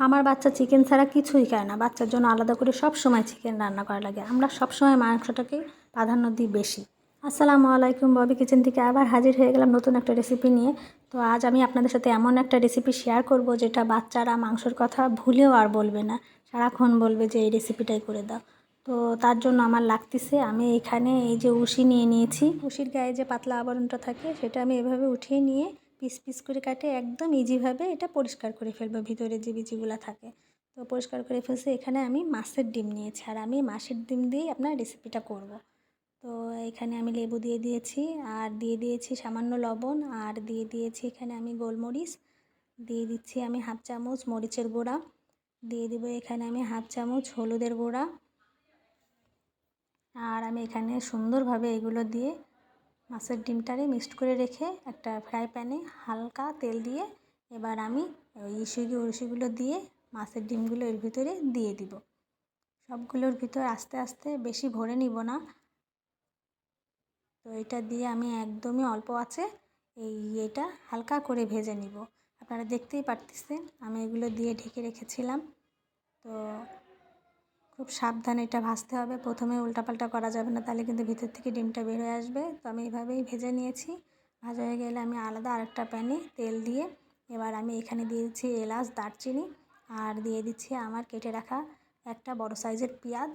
আমার বাচ্চা চিকেন ছাড়া কিছুই খায় না। বাচ্চার জন্য আলাদা করে সব সময় চিকেন রান্না করা লাগে। আমরা সব সময় মাংসটাকে প্রাধান্য দিই বেশি। আসসালামু আলাইকুম, ববি কিচেন থেকে আবার হাজির হয়ে গেলাম নতুন একটা রেসিপি নিয়ে। তো আজ আমি আপনাদের সাথে এমন একটা রেসিপি শেয়ার করব যেটা বাচ্চারা মাংসর কথা ভুলেও আর বলবে না। সারাক্ষণ বলবে যে, এই রেসিপিটাই করে দাও। তো তার জন্য আমার লাগতেছে, আমি এখানে এই যে উশি নিয়ে নিয়েছি। উশির গায়ে যে পাতলা আবরণটা থাকে, সেটা আমি এভাবে উঠিয়ে নিয়ে পিস পিস করে কাটে, একদম ইজিভাবে এটা পরিষ্কার করে ফেলব ভিতরে যে বিচিগুলো থাকে। তো পরিষ্কার করে ফেলছে, এখানে আমি মাছের ডিম নিয়েছি আর আমি মাছের ডিম দিয়েই আপনার রেসিপিটা করব। তো এখানে আমি লেবু দিয়ে দিয়েছি আর দিয়ে দিয়েছি সামান্য লবণ আর দিয়ে দিয়েছি এখানে আমি গোলমরিচ। দিয়ে দিচ্ছি আমি হাফ চামচ মরিচের গুঁড়া। দিয়ে দিব এখানে আমি হাফ চামচ হলুদের গুঁড়া। আর আমি এখানে সুন্দরভাবে এগুলো দিয়ে মাছের ডিমটারে মিক্সড করে রেখে একটা ফ্রাই প্যানে হালকা তেল দিয়ে এবার আমি ওই ইসুগি উসিগুলো দিয়ে মাছের ডিমগুলো এর ভিতরে দিয়ে দিব। সবগুলোর ভিতর আস্তে আস্তে বেশি ভরে নিব না। তো এটা দিয়ে আমি একদমই অল্প আছে এই এটা হালকা করে ভেজে নিব। আপনারা দেখতেই পারতেছেন আমি এগুলো দিয়ে ঢেকে রেখেছিলাম। তো খুব সাবধানে এটা ভাজতে হবে। প্রথমে উল্টাপাল্টা করা যাবে না, তাহলে কিন্তু ভিতর থেকে ডিমটা বের হয়ে আসবে। তো আমি এইভাবেই ভেজে নিয়েছি। ভাজা হয়ে গেলে আমি আলাদা আরেকটা প্যানে তেল দিয়ে এবার আমি এখানে দিয়ে দিচ্ছি এলাচ, দারচিনি আর দিয়ে দিচ্ছি আমার কেটে রাখা একটা বড় সাইজের পেঁয়াজ।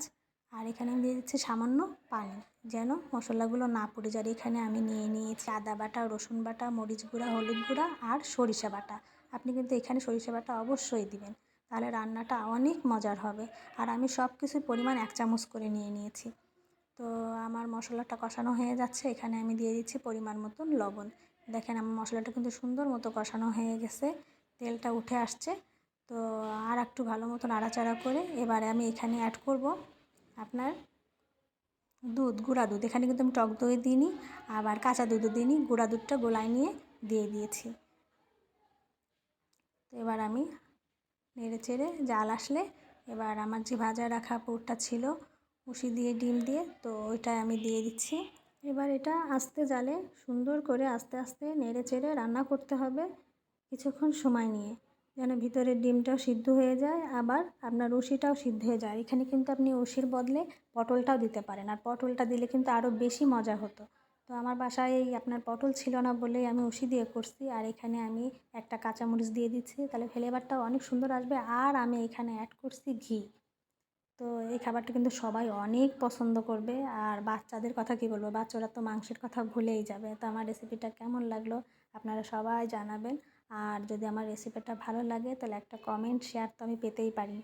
আর এখানে আমি দিয়ে দিচ্ছি সামান্য পানি যেন মশলাগুলো না পড়ে যায়। এখানে আমি নিয়ে নিয়েছি আদা বাটা, রসুন বাটা, মরিচ গুঁড়া, হলুদ গুঁড়া আর সরিষা বাটা। আপনি কিন্তু এখানে সরিষা বাটা অবশ্যই দিবেন। তাহলে রান্নাটা অনেক মজার হবে। আর আমি সব কিছুর পরিমাণ এক চামচ করে নিয়ে নিয়েছি। তো আমার মশলাটা কষানো হয়ে যাচ্ছে, এখানে আমি দিয়ে দিচ্ছি পরিমাণ মতন লবণ। দেখেন আমার মশলাটা কিন্তু সুন্দর মতো কষানো হয়ে গেছে, তেলটা উঠে আসছে। তো আর একটু ভালো মতো নাড়াচাড়া করে এবারে আমি এখানে অ্যাড করব আপনার দুধ, গুঁড়া দুধ। এখানে কিন্তু আমি টক দই দিইনি, আবার কাঁচা দুধও দিইনি, গুঁড়া দুধটা গোলায় নিয়ে দিয়ে দিয়েছি। তো এবার আমি নেড়ে চেড়ে জাল আসলে এবার আমার যে ভাজা রাখা পুরটা ছিল উশি দিয়ে ডিম দিয়ে, তো ওইটা আমি দিয়ে দিচ্ছি। এবার এটা আস্তে জালে সুন্দর করে আস্তে আস্তে নেড়ে চেড়ে রান্না করতে হবে কিছুক্ষণ সময় নিয়ে, যেন ভিতরের ডিমটাও সিদ্ধ হয়ে যায়, আবার আপনার উশিটাও সিদ্ধ হয়ে যায়। এখানে কিন্তু আপনি উশির বদলে পটলটাও দিতে পারেন, আর পটলটা দিলে কিন্তু আরও বেশি মজা হতো। তো আমার বাসায় এই আপনার পটল ছিল না বলেই আমি উশি দিয়ে করছি, আর এখানে আমি একটা কাঁচামরিচ দিয়ে দিচ্ছি। তাহলে ফ্লেভারটাও অনেক সুন্দর আসবে, আর আমি এখানে অ্যাড করছি ঘি। তো এই খাবারটা কিন্তু সবাই অনেক পছন্দ করবে, আর বাচ্চাদের কথা কী বলব, বাচ্চারা তো মাংসের কথা ভুলেই যাবে। তো আমার রেসিপিটা কেমন লাগল আপনারা সবাই জানাবেন, আর যদি আমার রেসিপিটা ভালো লাগে তাহলে একটা কমেন্ট শেয়ার তো আমি পেতেই পারি।